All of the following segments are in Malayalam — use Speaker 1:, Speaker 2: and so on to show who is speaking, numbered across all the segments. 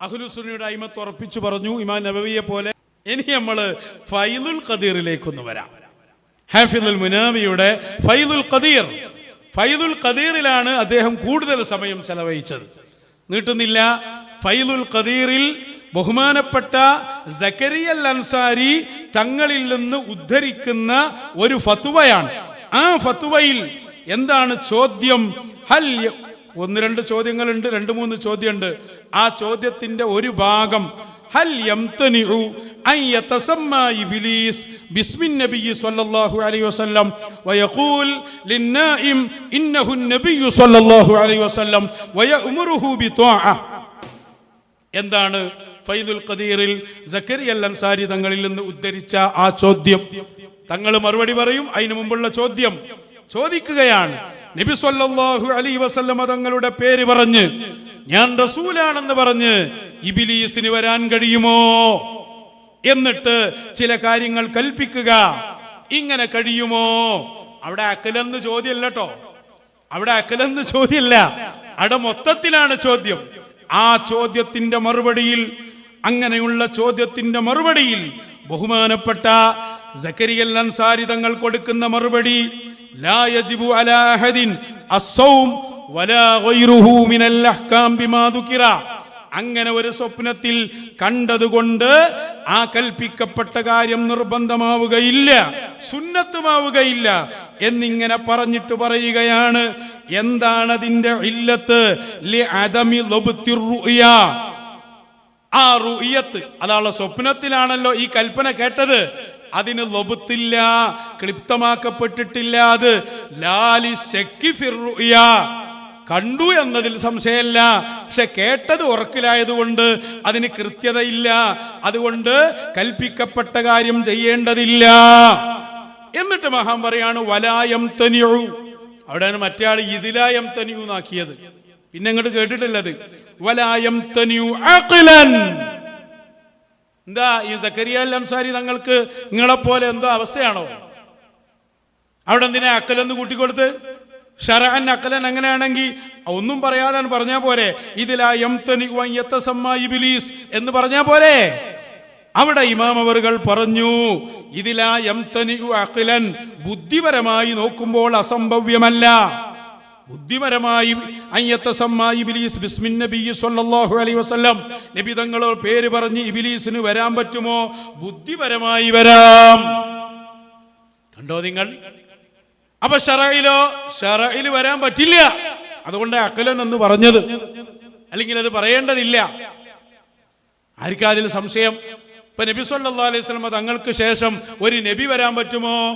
Speaker 1: അഹ്ലുസുന്നയുടെ അയിമത്ത് ഉറപ്പിച്ചു പറഞ്ഞു ഇമാൻ നബവിയെ പോലെ ഇനി നമ്മൾ ഫൈലുൽ ഖദീറിലേക്കൊന്ന് വരാം. ഹാഫിദുൽ മുനാമിയുടെ ഫൈലുൽ ഖദീർ. ഫൈലുൽ ഖദീറിലാണ് അദ്ദേഹം കൂടുതൽ സമയം ചെലവഴിച്ചത്. നീട്ടുന്നില്ല. ഫൈലുൽ ഖദീറിൽ ബഹുമാനപ്പെട്ട സക്കരിയൽ അൻസാരി തങ്ങളിൽ നിന്ന് ഉദ്ധരിക്കുന്ന ഒരു ഫത്തുവയാണ്. ആ ഫത്തുവയിൽ എന്താണ് ചോദ്യം? ഹൽ ഒന്ന് രണ്ട് ചോദ്യങ്ങളുണ്ട് രണ്ട് മൂന്ന് ചോദ്യമുണ്ട്. ആ ചോദ്യത്തിന്റെ ഒരു ഭാഗം ഹൽ ഇബ്ലീസ് അലൈഹി വസല്ലം ലിന്നാഇം ഇന്നഹു അലൈഹി വസല്ലം എന്താണ് ഫൈദുൽ ഖദീറിൽ സക്കരിയ അൻസാരി തങ്ങളിൽ നിന്ന് ഉദ്ധരിച്ച ആ ചോദ്യം? തങ്ങൾ മറുപടി പറയും അതിനു മുമ്പുള്ള ചോദ്യം ചോദിക്കുകയാണ്. നബി സല്ലല്ലാഹു അലൈഹി തങ്ങളുടെ പേര് പറഞ്ഞ് ഞാൻ റസൂലാണെന്ന് പറഞ്ഞ് ഇബിലീസിന് വരാൻ കഴിയുമോ? എന്നിട്ട് ചില കാര്യങ്ങൾ കൽപ്പിക്കുക. ഇങ്ങനെ കഴിയുമോ? അവിടെ അക്കലെന്ന് ചോദ്യമല്ല കേട്ടോ അവിടെ അക്കലെന്ന് ചോദ്യമില്ല. അവിടെ മൊത്തത്തിലാണ് ചോദ്യം. ആ ചോദ്യത്തിന്റെ മറുപടിയിൽ അങ്ങനെയുള്ള ചോദ്യത്തിന്റെ മറുപടിയിൽ ബഹുമാനപ്പെട്ട സക്കരിയൽ അൻസാരി തങ്ങൾ കൊടുക്കുന്ന മറുപടി ലാ യജിബു അലാ അഹദിൻ الصوم വലാ غيره മിനൽ അഹ്കാം ബിമാ ذكر അങ്ങനെ ഒരു സ്വപ്നത്തിൽ കണ്ടതുകൊണ്ട് ആ കൽപ്പിക്കപ്പെട്ട കാര്യം നിർബന്ധമാവുകയില്ല സുന്നത്തുമാവുകയില്ല എന്നിങ്ങനെ പറഞ്ഞിട്ട് പറയുകയാണ് എന്താണ് അതിന്റെ ഇല്ലത്ത്. ആ റുയത്ത് അതാണ് സ്വപ്നത്തിലാണല്ലോ ഈ കൽപ്പന കേട്ടത്. അതിന് ലൊബുത്തില്ല ക്ലിപ്തമാക്കപ്പെട്ടിട്ടില്ല അത്. ലാലി ശക്കി ഫിർ റുഅ്യ. കണ്ടു എന്നതിൽ സംശയമല്ല. പക്ഷെ കേട്ടത് ഉറക്കിലായതുകൊണ്ട് അതിന് കൃത്യതയില്ല. അതുകൊണ്ട് കൽപ്പിക്കപ്പെട്ട കാര്യം ചെയ്യേണ്ടതില്ല. എന്നിട്ട് മഹാൻ പറയാണ് വലായം തനിയു അവിടെയാണ് മറ്റേ ആൾ ഇതിലായം തനിയു എന്നാക്കിയത് പിന്നെ അങ്ങോട്ട് കേട്ടിട്ടില്ലത്? വലായം തനിയു എന്താ ഈ സക്കരിയ അൻസാരി തങ്ങൾക്ക് നിങ്ങളെപ്പോലെ എന്തോ അവസ്ഥയാണോ? അവിടെ എന്തിനാ അക്കലെന്ന് കൂട്ടിക്കൊടുത്ത്? ഷറാൻ അക്കലൻ അങ്ങനെയാണെങ്കിൽ ഒന്നും പറയാതെ പറഞ്ഞാ പോരെ. ഇതിലാ എം തനി ഇബ്ലീസ് എന്ന് പറഞ്ഞാ പോരെ. അവിടെ ഇമാം അവറുകൾ പറഞ്ഞു ഇതിലാ യംതനി അഖിലൻ ബുദ്ധിപരമായി നോക്കുമ്പോൾ അസംഭവ്യമല്ല. ബുദ്ധിപരമായി നബി തങ്ങളോ പേര് പറഞ്ഞ് ഇബിലീസിന് വരാൻ പറ്റുമോ? ബുദ്ധിപരമായി വരാം. കണ്ടോ നിങ്ങൾ? അപ്പൊ ഷറയിലോ? ഷറയിൽ വരാൻ പറ്റില്ല. അതുകൊണ്ട് അക്കലൻ എന്ന് പറഞ്ഞത്. അല്ലെങ്കിൽ അത് പറയേണ്ടതില്ല. ആർക്കാ അതിൽ സംശയം? ഇപ്പൊ നബി സല്ലല്ലാഹു അലൈഹി വസല്ലം തങ്ങൾക്ക് ശേഷം ഒരു നബി വരാൻ പറ്റുമോ?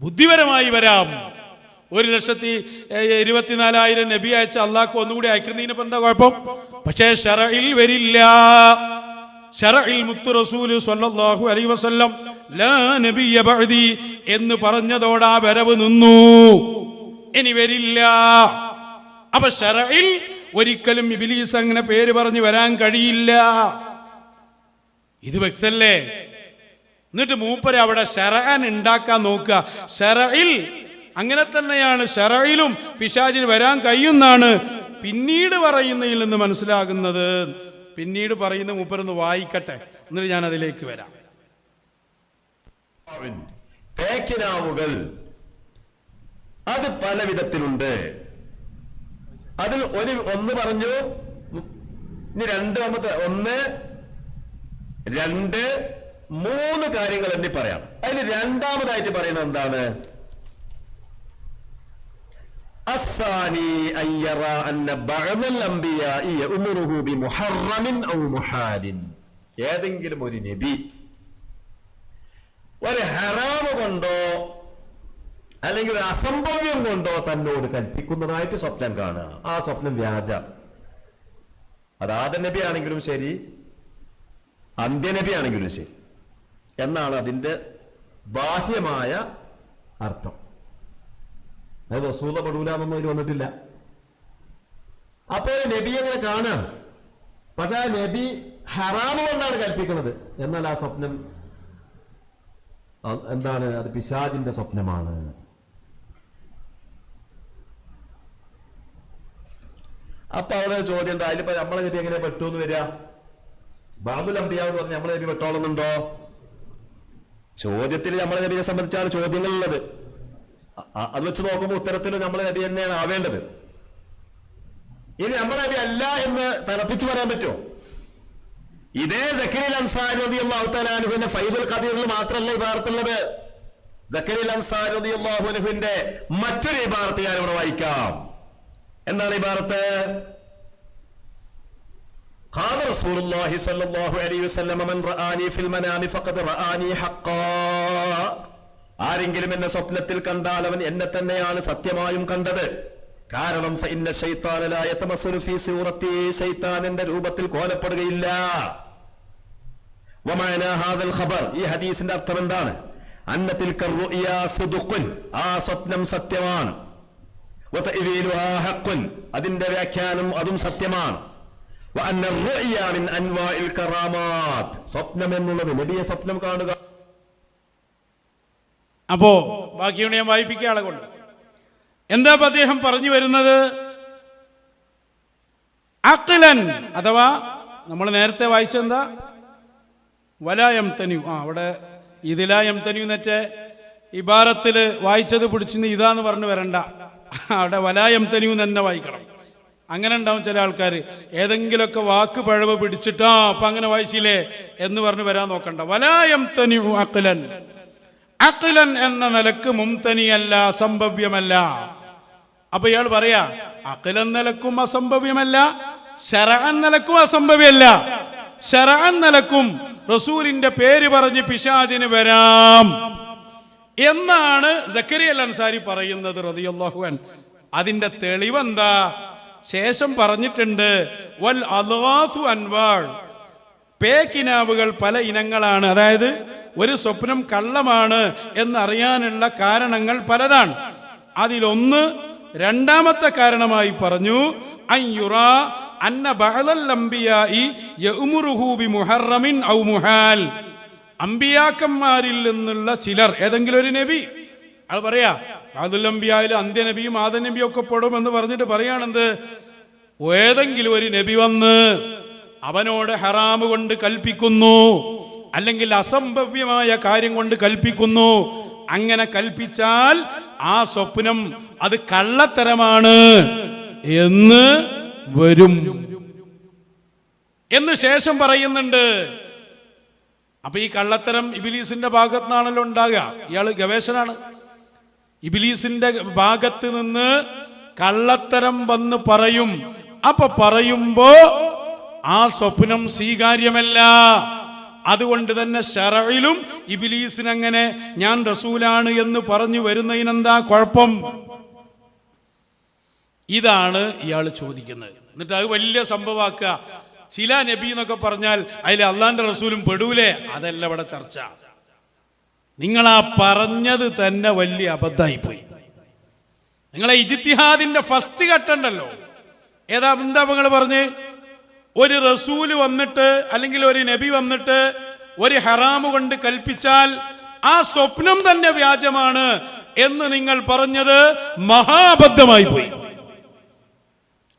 Speaker 1: ബുദ്ധിപരമായി വരാം. ഒരു ലക്ഷത്തി ഇരുപത്തിനാലായിരം നബി അയച്ച അള്ളാഹ്ക്ക് ഒന്നുകൂടി അയക്കുന്നതിന് ഇപ്പം എന്താ കുഴപ്പം? പക്ഷേ ഷറയിൽ വരില്ല. ഷറയിൽ മുത്തു റസൂൽ സ്വല്ലല്ലാഹു അലൈഹി വസല്ലം ലാ നബിയ ബഅദി എന്ന് പറഞ്ഞതോടാ വരവ് നിന്നു. ഇനി വരില്ല. അപ്പൊ ഷറയിൽ ഒരിക്കലും ഇബിലീസ് അങ്ങനെ പേര് പറഞ്ഞു വരാൻ കഴിയില്ല. ഇത് വ്യക്തല്ലേ? എന്നിട്ട് മൂപ്പര് അവിടെ ഷറാൻ ഉണ്ടാക്കാൻ നോക്കുക. ഷെറയിൽ അങ്ങനെ തന്നെയാണ് ഷറയിലും പിശാചിന് വരാൻ കഴിയുന്നാണ് പിന്നീട് പറയുന്നതിൽ നിന്ന് മനസ്സിലാകുന്നത്. പിന്നീട് പറയുന്ന മൂപ്പരൊന്ന് വായിക്കട്ടെ. എന്നിട്ട് ഞാൻ അതിലേക്ക് വരാം
Speaker 2: തേക്കിനാവുകൾ അത് പല വിധത്തിലുണ്ട് അതിൽ ഒരു ഒന്ന് പറഞ്ഞു ഇനി രണ്ടാമത്തെ ഒന്ന് രണ്ട് മൂന്ന് കാര്യങ്ങൾ എന്നെ പറയാം. അതിന് രണ്ടാമതായിട്ട് പറയുന്നത് എന്താണ്? الثاني أن يرى أن بعض الأنبياء يأمره بمحرم أو محال ഏതെങ്കിലും ഒരു നബി ഒരു ഹറാമ് കൊണ്ടോ അല്ലെങ്കിൽ ഒരു അസംഭവ്യം കൊണ്ടോ തന്നോട് കൽപ്പിക്കുന്നതായിട്ട് സ്വപ്നം കാണുക ആ സ്വപ്നം വ്യാജ അത് ആദ നബി ആണെങ്കിലും ശരി അന്ത്യനബി ആണെങ്കിലും ശരി എന്നാണ് അതിന്റെ ബാഹ്യമായ അർത്ഥം അത് വസൂല പെടൂല എന്നൊന്നും അതിൽ വന്നിട്ടില്ല. അപ്പോൾ നബി അങ്ങനെ കാണാണ് പക്ഷെ ആ നബി ഹറാമ് കൊണ്ടാണ് കൽപ്പിക്കുന്നത് എന്നാൽ ആ സ്വപ്നം എന്താണ്? അത് പിശാജിന്റെ സ്വപ്നമാണ്. അപ്പൊ അവിടെ ചോദ്യം ഉണ്ട്. അതിലിപ്പോ നമ്മളെ നബി എങ്ങനെ പെട്ടു എന്ന് വരിക? ബാബുൽ അംബിയ എന്ന് പറഞ്ഞ് നമ്മളെ നബി പെട്ടോളുന്നുണ്ടോ? ചോദ്യത്തിൽ നമ്മളെ നബിയെ സംബന്ധിച്ചാണ് ചോദ്യങ്ങളുള്ളത്. അത് വെച്ച് നോക്കുമ്പോൾ ഉത്തരത്തിൽ നമ്മളെ നബി തന്നെയാണ് ആവേണ്ടത് ഇനി നമ്മളെ നബി അല്ല എന്ന് തറപ്പിച്ച് പറയാൻ പറ്റുമോ ഇതേ സക്കരിൽ അൻസാരി അള്ളാഹുത്താലാനുവിന്റെ ഫൈബുൽ ഖദീറിൽ മാത്രമല്ല ഇബാറത്തുള്ളത് സക്കരിൽ അൻസാരി അള്ളാഹുനുവിന്റെ മറ്റൊരു ഇബാറത്ത് ഞാൻ ഇവിടെ വായിക്കാം എന്താണ് ഇബാറത്ത് قال رسول الله صلى الله عليه وسلم من رآني في المنام فقد رآني حقا ആരെങ്കിലും എന്നെ സ്വപ്നത്തിൽ കണ്ടാൽ അവൻ എന്നെ തന്നെയാണ് സത്യമായും കണ്ടത്. കാരണം എന്റെ രൂപത്തിൽ കോലപ്പെടുകയില്ല. ഈ ഹദീസിന്റെ അർത്ഥം എന്താണ്? അന്നത്തിൽ ആ സ്വപ്നം സത്യമാണ്. അതിന്റെ വ്യാഖ്യാനം അതും സത്യമാണ്. സ്വപ്നം എന്നുള്ളത് നബിയെ സ്വപ്നം കാണുക
Speaker 1: അപ്പോ ബാക്കിയോട് ഞാൻ വായിപ്പിക്കുക കൊണ്ട്. എന്താ അദ്ദേഹം പറഞ്ഞു വരുന്നത്? അഖിലൻ അഥവാ നമ്മൾ നേരത്തെ വായിച്ചെന്താ വലായം തനു ആ അവിടെ ഇതിലായം തനു എന്നറ്റേ ഇബാറത്തിൽ വായിച്ചത് പിടിച്ചിന്ന് ഇതാന്ന് പറഞ്ഞു വരണ്ട. അവിടെ വലായം തനു തന്നെ വായിക്കണം. അങ്ങനെ ഉണ്ടാവും ചില ആൾക്കാർ ഏതെങ്കിലുമൊക്കെ വാക്ക് പഴവ് പിടിച്ചിട്ടാ അപ്പൊ അങ്ങനെ വായിച്ചില്ലേ എന്ന് പറഞ്ഞു വരാൻ നോക്കണ്ട. വലായം തനു അഖിലൻ. അഖിലൻ എന്ന നിലയ്ക്ക് മുംതനിയല്ല അസംഭവ്യമല്ല. അപ്പൊ ഇയാൾ പറയാ അഖിലൻ നിലക്കും അസംഭവ്യമല്ല ശരഅൻ നിലക്കും അസംഭവ്യമല്ല. ശരഅൻ നിലക്കും റസൂലിന്റെ പേര് പറഞ്ഞ് പിശാചിന് വരാം. എന്നാണ് സക്കരിയ അൽ അൻസാരി പറയുന്നത് അൻ അതിന്റെ തെളിവെന്താ? ശേഷം പറഞ്ഞിട്ടുണ്ട് വൽ അൻവാൾ പേക്കിനാവുകൾ പല ഇനങ്ങളാണ്. അതായത് ഒരു സ്വപ്നം കള്ളമാണ് എന്നറിയാനുള്ള കാരണങ്ങൾ പലതാണ്. അതിലൊന്ന് രണ്ടാമത്തെ കാരണമായി പറഞ്ഞു അന്ന ഔ മുഹാൽ. അമ്പിയാക്കന്മാരിൽ നിന്നുള്ള ചിലർ ഏതെങ്കിലും ഒരു നബി. അത് പറയാ ബഅദുൽ അംബിയായിൽ അന്ത്യനബിയും ആദനബിയും ഒക്കെ പെടും എന്ന് പറഞ്ഞിട്ട് പറയാണെന്ത് ഏതെങ്കിലും ഒരു നബി വന്ന് അവനോട് ഹറാമ് കൊണ്ട് കൽപ്പിക്കുന്നു. അല്ലെങ്കിൽ അസംഭവ്യമായ കാര്യം കൊണ്ട് കൽപ്പിക്കുന്നു. അങ്ങനെ കൽപ്പിച്ചാൽ ആ സ്വപ്നം അത് കള്ളത്തരമാണ് എന്ന് വരും. എന്ന് ശേഷം പറയുന്നുണ്ട്. അപ്പൊ ഈ കള്ളത്തരം ഇബിലീസിന്റെ ഭാഗത്തുനിന്നാണല്ലോ ഉണ്ടാകുക. ഇയാൾ ഗവേഷനാണ്. ഇബിലീസിന്റെ ഭാഗത്ത് നിന്ന് കള്ളത്തരം വന്ന് പറയും. അപ്പൊ പറയുമ്പോ ആ സ്വപ്നം സ്വീകാര്യമല്ല. അതുകൊണ്ട് തന്നെ ഷറയിലും ഇബിലീസിനങ്ങനെ ഞാൻ റസൂലാണ് എന്ന് പറഞ്ഞു വരുന്നതിനെന്താ കുഴപ്പം? ഇതാണ് ഇയാൾ ചോദിക്കുന്നത്. എന്നിട്ട് അത് വലിയ സംഭവമാക്കുക ചില നബി എന്നൊക്കെ പറഞ്ഞാൽ അതിൽ അള്ളാന്റെ റസൂലും പെടൂലേ? അതല്ല ഇവിടെ ചർച്ച. നിങ്ങൾ ആ പറഞ്ഞത് തന്നെ വലിയ അബദ്ധമായിപ്പോയി. നിങ്ങളെ ഇജിത്തിഹാദിന്റെ ഫസ്റ്റ് ഘട്ടമുണ്ടല്ലോ ഏതാ എന്താ നിങ്ങൾ പറഞ്ഞ്? ഒരു റസൂൽ വന്നിട്ട് അല്ലെങ്കിൽ ഒരു നബി വന്നിട്ട് ഒരു ഹറാമ് കൊണ്ട് കൽപ്പിച്ചാൽ ആ സ്വപ്നം തന്നെ വ്യാജമാണ് എന്ന് നിങ്ങൾ പറഞ്ഞത് മഹാബദ്ധമായി പോയി.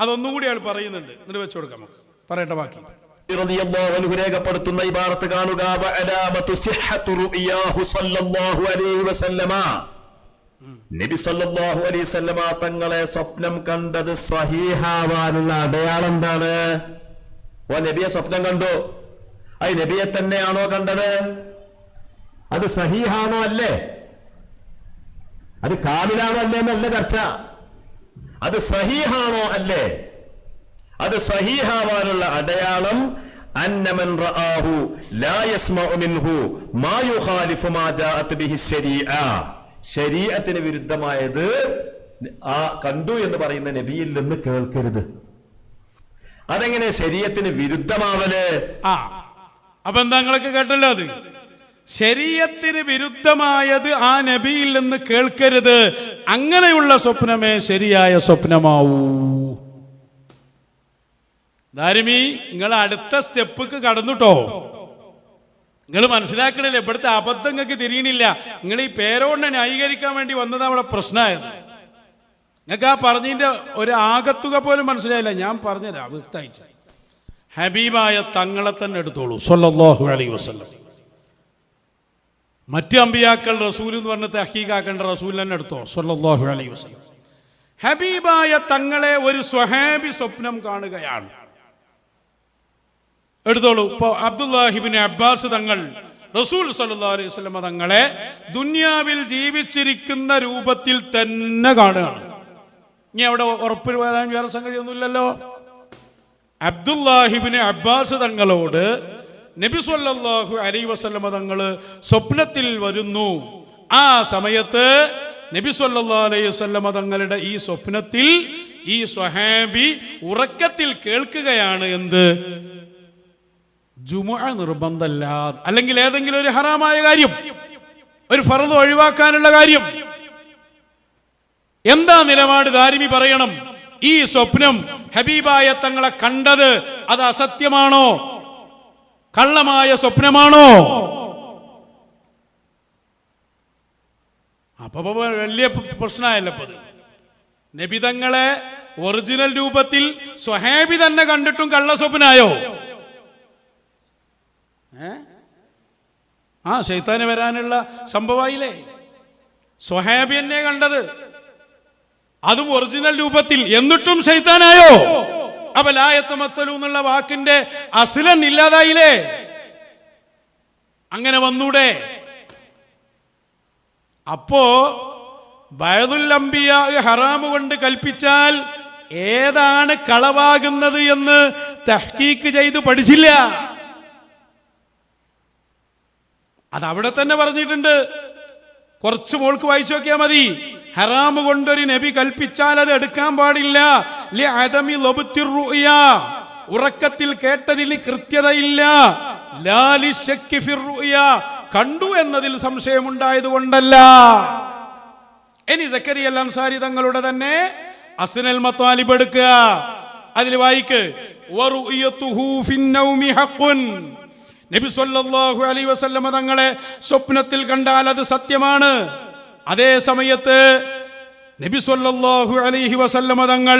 Speaker 1: അതൊന്നും കൂടി അയാൾ പറയുന്നുണ്ട്. എന്നിട്ട് വെച്ചു നമുക്ക്. പറയട്ടെ ബാക്കി.
Speaker 2: രേഖപ്പെടുത്തുന്ന ഇബാറത്ത് കാണുക. നബി സല്ലല്ലാഹു അലൈഹി തങ്ങളെ സ്വപ്നം കണ്ടത് സ്വഹീഹാവാനുള്ള അടയാളം എന്താണ് ഓ നബിയെ സ്വപ്നം കണ്ടു. അത് നബിയെ തന്നെയാണോ കണ്ടത്? അത് സഹീഹാണോ അല്ലേ? അത് കാമിലാണോ അല്ലേ എന്നല്ല ചർച്ച. അത് സഹീഹാണോ അല്ലേ? അത് സഹീഹാവാനുള്ള അടയാളം അന്നമൻ ലാ യസ്മഉ മിൻഹു മാ യുഖാലിഫു ബിഹി ശരീഅ. ശരീഅത്തിന് വിരുദ്ധമായത് ആ കണ്ടു എന്ന് പറയുന്ന നബിയിൽ നിന്ന് കേൾക്കരുത്. അതെങ്ങനെ ശരീരത്തിന് വിരുദ്ധമാവൽ?
Speaker 1: ആ അപ്പൊ എന്താ നിങ്ങളൊക്കെ കേട്ടല്ലോ അത്? ശരീരത്തിന് വിരുദ്ധമായത് ആ നബിയിൽ നിന്ന് കേൾക്കരുത്. അങ്ങനെയുള്ള സ്വപ്നമേ ശരിയായ സ്വപ്നമാവൂ. ദാരിമി നിങ്ങൾ അടുത്ത സ്റ്റെപ്പിക്ക് കടന്നുട്ടോ. നിങ്ങൾ മനസ്സിലാക്കണില്ല ഇവിടുത്തെ അബദ്ധങ്ങൾക്ക് തിരിയണില്ല. നിങ്ങൾ ഈ പേരോടിനെ ന്യായീകരിക്കാൻ വേണ്ടി വന്നത് അവിടെ പ്രശ്നമായത്. നിങ്ങൾക്ക് ആ പറഞ്ഞതിന്റെ ഒരു ആകത്തുക പോലും മനസ്സിലായില്ല. ഞാൻ പറഞ്ഞുതരാം വ്യക്തമായിട്ട്. ഹബീബായ തങ്ങളെ തന്നെ എടുത്തോളൂ സൊല്ലാഹു അലൈഹി വസ്ലം മറ്റ് അമ്പിയാക്കൾ റസൂൽ എന്ന് പറഞ്ഞ തഹീഖാക്കേണ്ട റസൂൽ തന്നെ എടുത്തോ സൊല്ലാഹു അലൈഹി വസ്ലം ഹബീബായ തങ്ങളെ ഒരു സ്വഹാബി സ്വപ്നം കാണുകയാണ്. എടുത്തോളൂ. ഇപ്പോ അബ്ദുല്ലാഹിബിൻ അബ്ബാസ് തങ്ങൾ റസൂൽ സല്ലല്ലാഹു അലൈഹി തങ്ങളെ ദുന്യാവിൽ ജീവിച്ചിരിക്കുന്ന രൂപത്തിൽ തന്നെ കാണുകയാണ്. ഇനി അവിടെ ഉറപ്പിൽ വരാൻ വേറെ സംഗതി ഒന്നുമില്ലല്ലോ അബ്ദുല്ലാഹിബിന് അബ്ബാസ് തങ്ങളോട് നബി സല്ലല്ലാഹു അലൈഹി വസല്ലമ തങ്ങൾ സ്വപ്നത്തിൽ വരുന്നു. ആ സമയത്ത് നബി സല്ലല്ലാഹു അലൈഹി വസല്ലമ തങ്ങളുടെ ഈ സ്വപ്നത്തിൽ ഈ സ്വഹാബി ഉറക്കത്തിൽ കേൾക്കുകയാണ് എന്ത്? ജുമുഅ നിർബന്ധമല്ല അല്ലെങ്കിൽ ഏതെങ്കിലും ഒരു ഹറാമായ കാര്യം ഒരു ഫറദ് ഒഴിവാക്കാനുള്ള കാര്യം. എന്താ നിലപാട് ദാരിമി പറയണം. ഈ സ്വപ്നം ഹബീബായ തങ്ങളെ കണ്ടത് അത് അസത്യമാണോ? കള്ളമായ സ്വപ്നമാണോ? അപ്പൊ വലിയ പ്രശ്നമായല്ലോ അത്. നബിതങ്ങളെ ഒറിജിനൽ രൂപത്തിൽ സ്വഹേബി തന്നെ കണ്ടിട്ടും കള്ള സ്വപ്നായോ? ഏ? ആ ശൈത്താന് വരാനുള്ള സംഭവമായില്ലേ? സ്വഹേബി എന്നെ കണ്ടത്. അതും ഒറിജിനൽ രൂപത്തിൽ. എന്നിട്ടും ശൈത്താനായോ? അപ്പൊ എന്നുള്ള വാക്കിന്റെ അസിലൻ ഇല്ലാതായില്ലേ? അങ്ങനെ വന്നൂടെ? അപ്പോ ബയതുൽ അമ്പിയ ഹറാമ് കൊണ്ട് കൽപ്പിച്ചാൽ ഏതാണ് കളവാകുന്നത് എന്ന് തഹ്കീക്ക് ചെയ്ത് പഠിച്ചില്ല. അത് അവിടെ തന്നെ പറഞ്ഞിട്ടുണ്ട്. കുറച്ച് മോൾക്ക് വായിച്ചു നോക്കിയാൽ മതി. ഹറാമ് കൊണ്ടൊരു നബി കൽപ്പിച്ചാൽ അത് എടുക്കാൻ പാടില്ല. ഉറക്കത്തിൽ കേട്ടതിൽ കൃത്യതയില്ല. കണ്ടു എന്നതിൽ സംശയമുണ്ടായത് കൊണ്ടല്ല ഇനി സക്കരി സക്കരിയ അൻസാരി തങ്ങളുടെ തന്നെ അസ്നൽ മത്താലിബ് എടുക്കുക. അതിൽ വായിക്ക്. നബി സല്ലല്ലാഹു അലൈഹി വസല്ലമ തങ്ങളെ സ്വപ്നത്തിൽ കണ്ടാൽ അത് സത്യമാണ്. അതേ സമയത്ത് നബി സല്ലല്ലാഹു അലൈഹി വസല്ലമ തങ്ങൾ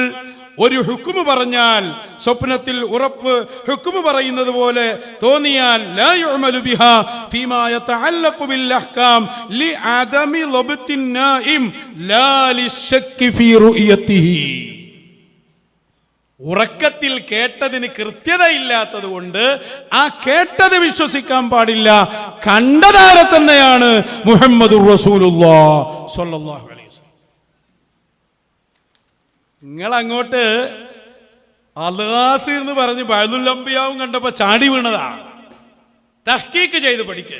Speaker 1: ഒരു ഹുക്കുമ് പറഞ്ഞാൽ സ്വപ്നത്തിൽ ഉറപ്പ് ഹുക്കുമ് പറയുന്നത് പോലെ തോന്നിയാൽ ലാ ഉറക്കത്തിൽ കേട്ടതിന് കൃത്യതയില്ലാത്തത് കൊണ്ട് ആ കേട്ടത് വിശ്വസിക്കാൻ പാടില്ല. കണ്ടതാരെ തന്നെയാണ് മുഹമ്മദ് നിങ്ങൾ അങ്ങോട്ട് അലാസി എന്ന് പറഞ്ഞ് ബയലുല്ലംബിയാവും കണ്ടപ്പോ ചാടി വീണതാ. തഹ്കീക്ക് ചെയ്ത് പഠിക്ക്.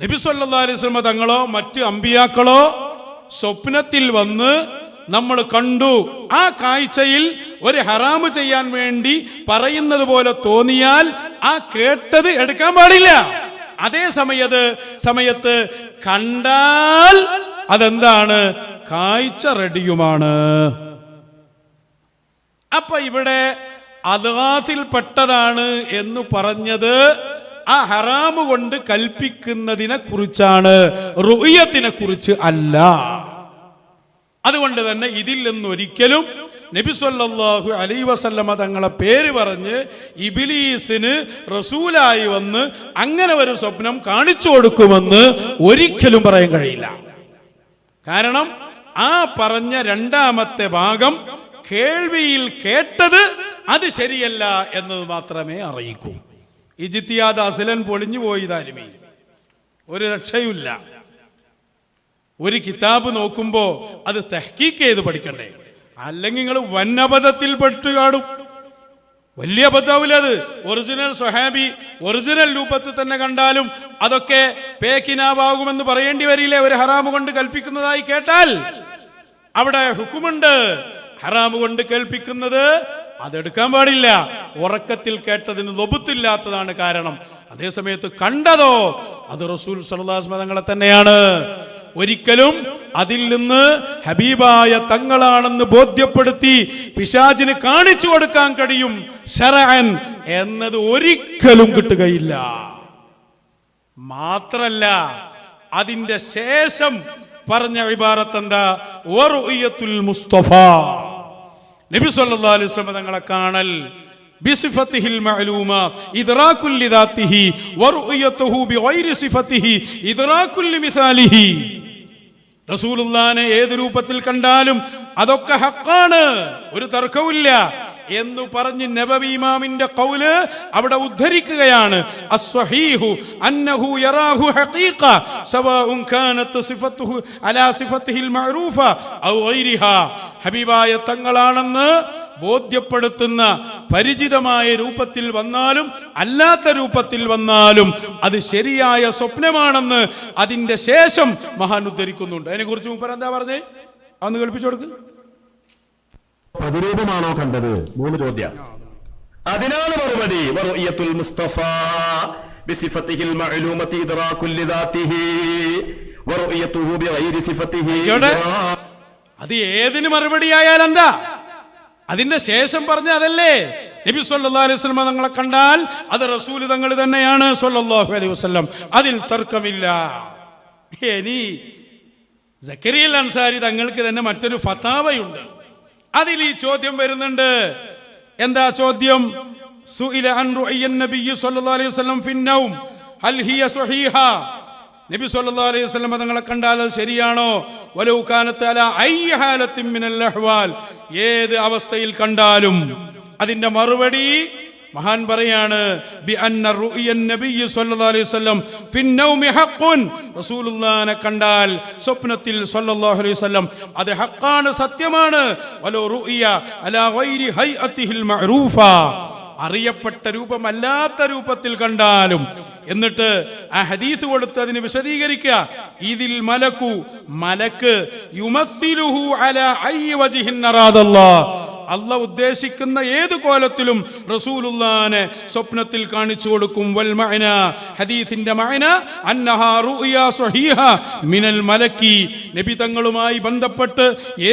Speaker 1: നബി സല്ലാ വസല്ലം തങ്ങളോ മറ്റ് അമ്പിയാക്കളോ സ്വപ്നത്തിൽ വന്ന് നമ്മൾ കണ്ടു. ആ കാഴ്ചയിൽ ഒരു ഹറാമ് ചെയ്യാൻ വേണ്ടി പറയുന്നത് പോലെ തോന്നിയാൽ ആ കേട്ടത് എടുക്കാൻ പാടില്ല. അതേ സമയത്ത് സമയത്ത് കണ്ടാൽ അതെന്താണ്? കാഴ്ച റെഡിയുമാണ്. അപ്പൊ ഇവിടെ അദാസിൽപ്പെട്ടതാണ് എന്ന് പറഞ്ഞത് ആ ഹറാമ് കൊണ്ട് കൽപ്പിക്കുന്നതിനെ കുറിച്ചാണ് റുയത്തിനെ കുറിച്ച് അല്ല. അതുകൊണ്ട് തന്നെ ഇതിൽ നിന്നൊരിക്കലും നബി അലൈ വസല്ലമ തങ്ങളെ പേര് പറഞ്ഞ് ഇബിലീസിന് റസൂലായി വന്ന് അങ്ങനെ ഒരു സ്വപ്നം കാണിച്ചു കൊടുക്കുമെന്ന് ഒരിക്കലും പറയാൻ കഴിയില്ല. കാരണം ആ പറഞ്ഞ രണ്ടാമത്തെ ഭാഗം കേൾവിയിൽ കേട്ടത് അത് ശരിയല്ല എന്നത് മാത്രമേ അറിയിക്കൂ. ഇജിത്തിയാദ് അസലൻ പൊളിഞ്ഞു പോയി താരുമേ ഒരു രക്ഷയുമില്ല. ഒരു കിതാബ് നോക്കുമ്പോ അത് തെഹ്ക്കീക്ക് ചെയ്ത് പഠിക്കണ്ടേ? അല്ലെങ്കിൽ നിങ്ങൾ വന്നപഥത്തിൽ പെട്ട് കാണും. വലിയ അബദ്ധാവില്ല അത് ഒറിജിനൽ സൊഹാബി ഒറിജിനൽ രൂപത്തിൽ തന്നെ കണ്ടാലും അതൊക്കെ പേക്കിനാവാകുമെന്ന് പറയേണ്ടി വരില്ലേ? ഒരു ഹറാമ് കൊണ്ട് കൽപ്പിക്കുന്നതായി കേട്ടാൽ? അവിടെ ഹുക്കുമുണ്ട്. ഹറാമ് കൊണ്ട് കേൾപ്പിക്കുന്നത് അതെടുക്കാൻ പാടില്ല. ഉറക്കത്തിൽ കേട്ടതിന് ലൊബുത്തില്ലാത്തതാണ് കാരണം. അതേസമയത്ത് കണ്ടതോ? അത് റസൂൽ സലഹ് തങ്ങളെ തന്നെയാണ്. ഒരിക്കലും അതിൽ നിന്ന് ഹബീബായ തങ്ങളാണെന്ന് ബോധ്യപ്പെടുത്തി പിശാചിന് കാണിച്ചു കൊടുക്കാൻ കഴിയും. എന്നത് ഒരിക്കലും കിട്ടുകയില്ല. മാത്രല്ല അതിന്റെ ശേഷം പറഞ്ഞ ഇബാറത്ത് എന്താ മുസ്തഫ. നബി സല്ലല്ലാഹു അലൈഹി തങ്ങളെ കാണൽ ബിസിഫത്തിഹിൽ المعلومة ഇദ്റാകുൽ لذاته ورؤيته ബിഗൈരി സിഫത്തിഹി ഇദ്റാകുൽ لمثاله റസൂലുള്ളാനെ ഏത് രൂപത്തിൽ കണ്ടാലും അതൊക്കെ ഹക്കാണ് ഒരു തർക്കവുമില്ല. എന്ന് പറഞ്ഞ് നബവി ഇമാമിന്റെ കൗൽ അവിടെ ഉദ്ധരിക്കുകയാണ്. അന്നഹു യറാഹു ഹഖീഖ അലാ മഅറൂഫ ഔ ഹബീബായ തങ്ങളാണെന്ന് ബോധ്യപ്പെടുത്തുന്ന പരിചിതമായ രൂപത്തിൽ വന്നാലും അല്ലാത്ത രൂപത്തിൽ വന്നാലും അത് ശരിയായ സ്വപ്നമാണെന്ന് അതിന്റെ ശേഷം മഹാൻ ഉദ്ധരിക്കുന്നുണ്ട്. അതിനെ കുറിച്ച് മുപ്പർ എന്താ പറഞ്ഞേ? അന്ന് കേൾപ്പിച്ചു കൊടുക്ക്.
Speaker 2: പ്രതിരൂപമാണോ കണ്ടത്? മൂന്ന് ചോദ്യം. അതിനാണ് മറുപടി. മുസ്തഫ. ഇദ്റാ-
Speaker 1: അത് ഏതിന് മറുപടി ആയാൽ എന്താ? അതിന്റെ ശേഷം പറഞ്ഞ അതല്ലേ? നബി സല്ലല്ലാഹു അലൈഹി വസല്ലം തങ്ങളെ കണ്ടാൽ അത് റസൂൽ തങ്ങൾ തന്നെയാണ് സല്ലല്ലാഹു അലൈഹി വസല്ലം. അതിൽ തർക്കമില്ല. ഇനി സക്കരിയൽ അൻസാരി തങ്ങൾക്ക് തന്നെ മറ്റൊരു ഫതാവയുണ്ട് അതിൽ ഈ ചോദ്യം വരുന്നുണ്ട്. എന്താ ചോദ്യം? നബി സല്ലല്ലാഹു അലൈഹി വസല്ലം തങ്ങളെ കണ്ടാൽ അത് ശരിയാണോ? ഏത് അവസ്ഥയിൽ കണ്ടാലും അതിന്റെ മറുപടി മഹാൻ പറയാണ് ബി അന്ന റുഇയൻ നബിയ്യ സല്ലല്ലാഹു അലൈഹി വസല്ലം ഫിന്നൗമി ഹഖ്ഖുൻ. റസൂലുള്ളാഹിനെ കണ്ടാൽ സ്വപ്നത്തിൽ സല്ലല്ലാഹു അലൈഹി വസല്ലം അത് ഹഖാണ് സത്യമാണ്. വലോ റുഇയ അലാ ഗൈരി ഹൈഅതിഹിൽ മഅറൂഫ. അറിയപ്പെട്ട രൂപമല്ലാത്ത രൂപത്തിൽ കണ്ടാലും എന്നിട്ട് ആ ഹദീസ് കൊടുത്ത് അതിന് വിശദീകരിക്കുക. ഇതിൽ മലക്കു മലക്ക് യുമസ്സിലുഹു അലാ ഐ വജിഹിൻ അറാദല്ലാഹ് അല്ല ഉദ്ദേശിക്കുന്ന ഏത് കോലത്തിലും റസൂലുല്ലാനെ സ്വപ്നത്തിൽ കാണിച്ചു കൊടുക്കും. വൽ മഅന ഹദീസിന്റെ മഅന അന്നഹാ റുയ സ്വഹീഹ മിനൽ മലക്കി. നബി തങ്ങളുമായി ബന്ധപ്പെട്ട്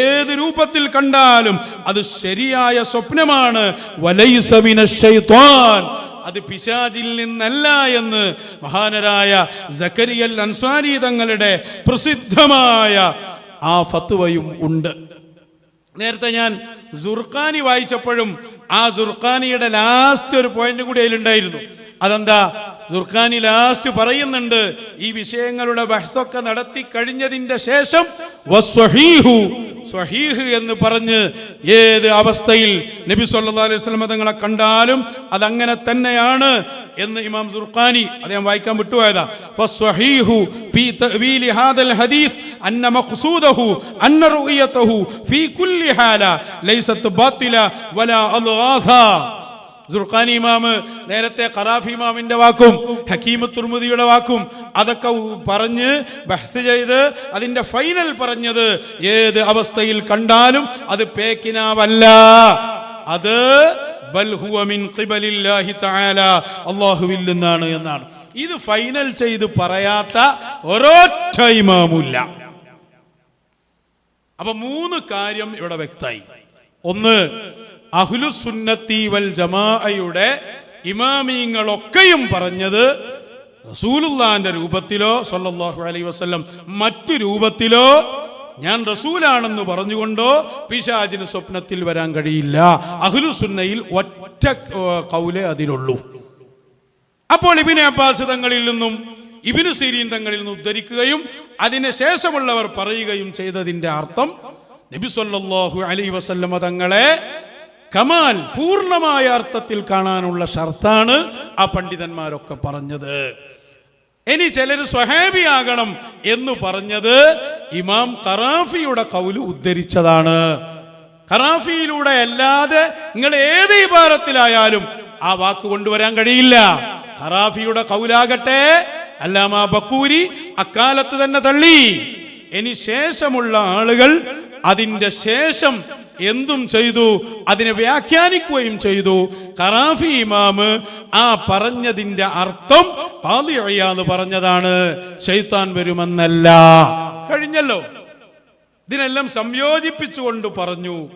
Speaker 1: ഏത് രൂപത്തിൽ കണ്ടാലും അത് ശരിയായ സ്വപ്നമാണ്. വലൈസ മിനശ് ശൈത്വാൻ അത് പിശാചിൽ നിന്നല്ല എന്ന് മഹാനരായ ജക്കരിയൽ അൻസാരി തങ്ങളുടെ പ്രസിദ്ധമായ ആ ഫത്വയും ഉണ്ട്. നേരത്തെ ഞാൻ സുർഖാനി വായിച്ചപ്പോഴും ആ സുർഖാനിയുടെ ലാസ്റ്റ് ഒരു പോയിന്റ് കൂടി അതിലുണ്ടായിരുന്നു. അതെന്താ? ദുർഖാനി ലാസ്റ്റ് പറയുന്നുണ്ട് ഈ വിഷയങ്ങളുടെ ബഹ്സൊക്കെ നടത്തി കഴിഞ്ഞതിന്റെ ശേഷം എന്ന് പറഞ്ഞ് ഏത് അവസ്ഥയിൽ നബി സല്ലല്ലാഹു അലൈഹി തങ്ങളെ കണ്ടാലും അതങ്ങനെ തന്നെയാണ് എന്ന് ഇമാം ദുർഖാനി അദ്ദേഹം വായിക്കാൻ വിട്ടുപോയതാ. ഹദീസ് അന്ന മഖ്സൂദഹു അന്ന റുഇയതഹു ഫീ കുല്ലി ഹാല ലൈസത്ത് ബാത്തില വലാ അദ്ഗാഥ സുർഖാനി ഇമാമ് നേരത്തെ ഖറാഫി ഇമാമിന്റെ വാക്കും ഹക്കീം തുർമുദിയുടെ വാക്കും അതൊക്കെ പറഞ്ഞ് ബഹ്സ് ചെയ്ത് അതിന്റെ ഫൈനൽ പറഞ്ഞത് ഏത് അവസ്ഥയിൽ കണ്ടാലും അത് പേക്കിനാവല്ല. അത് അല്ലാഹുവിൽ നിന്നാണ് എന്നാണ്. ഇത് ഫൈനൽ ചെയ്ത് പറയാത്ത ഒരൊറ്റ ഇമാമുല്ല അപ്പൊ മൂന്ന് കാര്യം ഇവിടെ വ്യക്തമായി. ഒന്ന് അഹ്ലുസുന്നത്തി വൽ ജമാഅയുടെ ഇമാമീങ്ങളൊക്കെയും പറഞ്ഞത് റസൂലുള്ളാന്റെ രൂപത്തിലോ സല്ലല്ലാഹു അലൈഹി വസല്ലം. മറ്റു രൂപത്തിലോ ഞാൻ റസൂലാണെന്ന് പറഞ്ഞുകൊണ്ടോ പിശാചിന് സ്വപ്നത്തിൽ വരാൻ കഴിയില്ല. അഹ്ലുസുന്നയിൽ ഒറ്റ കൗലേ അതിലുള്ളൂ. അപ്പോൾ ഇബിനെ അബ്ബാസ് തങ്ങളിൽ നിന്നും ഇബിനു സീരീൻ തങ്ങളിൽ നിന്ന് ഉദ്ധരിക്കുകയും അതിന് ശേഷമുള്ളവർ പറയുകയും ചെയ്തതിന്റെ അർത്ഥം നബി സല്ലല്ലാഹു അലൈഹി വസല്ലമ തങ്ങളെ കമാൽ പൂർണമായ അർത്ഥത്തിൽ കാണാനുള്ള ഷർത്താണ് ആ പണ്ഡിതന്മാരൊക്കെ പറഞ്ഞത്. ഇനി ചിലർ സ്വഹാബിയാകണം എന്ന് പറഞ്ഞത് ഇമാം ഖറാഫിയുടെ കൗൽ ഉദ്ധരിച്ചതാണ്. ഖറാഫിയിലൂടെ അല്ലാതെ നിങ്ങൾ ഏത് ഇബാരത്തിലായാലും ആ വാക്ക് കൊണ്ടുവരാൻ കഴിയില്ല. ഖറാഫിയുടെ കൗലാകട്ടെ അല്ലാമ ബക്കൂരി അക്കാലത്ത് തന്നെ തള്ളി. ഇനി ശേഷമുള്ള ആളുകൾ അതിന്റെ ശേഷം എന്തും ചെയ്തു അതിനെ വ്യാഖ്യാനിക്കുകയും ചെയ്തു. ഖറാഫി ഇമാമ് ആ പറഞ്ഞതിന്റെ അർത്ഥം പാതിയഴിയാന്ന് പറഞ്ഞതാണ്. ഷെയ്ത്താൻ വരുമെന്നല്ല. കഴിഞ്ഞല്ലോ. ഇതിനെല്ലാം സംയോജിപ്പിച്ചുകൊണ്ട് പറഞ്ഞു.